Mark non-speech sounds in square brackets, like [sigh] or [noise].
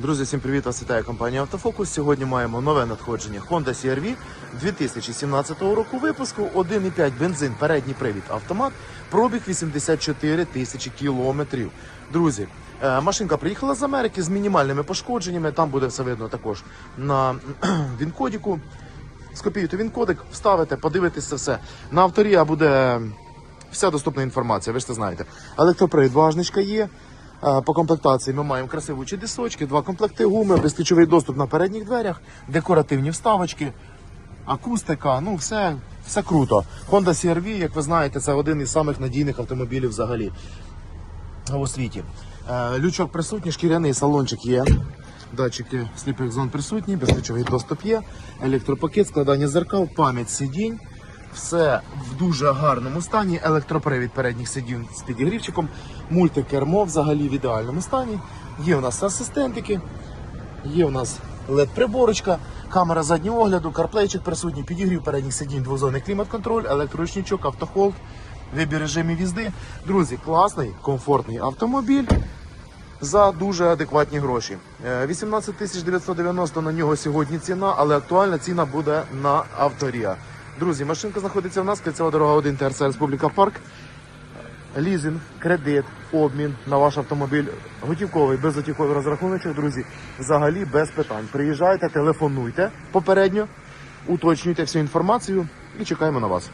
Друзі, всім привіт! Вас вітає компанія Автофокус. Сьогодні маємо нове надходження Honda CR-V 2017 року випуску 1,5 бензин, передній привід автомат, пробіг 84 тисячі кілометрів. Друзі, е, машинка приїхала з Америки з мінімальними пошкодженнями. Там буде все видно також на [clears throat] він-кодіку. Скопіюєте він-кодик, вставите, подивитеся все. На авторія буде вся доступна інформація, ви ж це знаєте. Електропривід важничка є. По комплектації ми маємо красивучі дисочки, два комплекти гуми, безключовий доступ на передніх дверях, декоративні вставочки, акустика, ну все, все круто. Honda CR-V, як ви знаєте, це один із самих надійних автомобілів взагалі у світі. Е, Лючок присутній, шкіряний салончик є. Датчики сліпих зон присутні, безключовий доступ є, електропакет, складання зеркал, пам'ять сидінь. Все в дуже гарному стані. Електропривід передніх сидінь з підігрівчиком, мультикермо взагалі в ідеальному стані. Є у нас асистентики, є у нас LED-приборочка, камера заднього огляду, карплейчик присутній, підігрів передніх сидінь, двозонний клімат-контроль, електроручничок, автохолд, вибір режимів їзди. Друзі, класний, комфортний автомобіль за дуже адекватні гроші. Е, 18 тисяч 990 на нього сьогодні ціна, але актуальна ціна буде на авторія. Друзі, машинка знаходиться в нас, кільцева дорога 1 ТРЦ Республіка Парк. Лізинг, кредит, обмін на ваш автомобіль, готівковий, безготівковий розрахуночок, друзі, взагалі без питань. Приїжджайте, телефонуйте попередньо, уточнюйте всю інформацію і чекаємо на вас.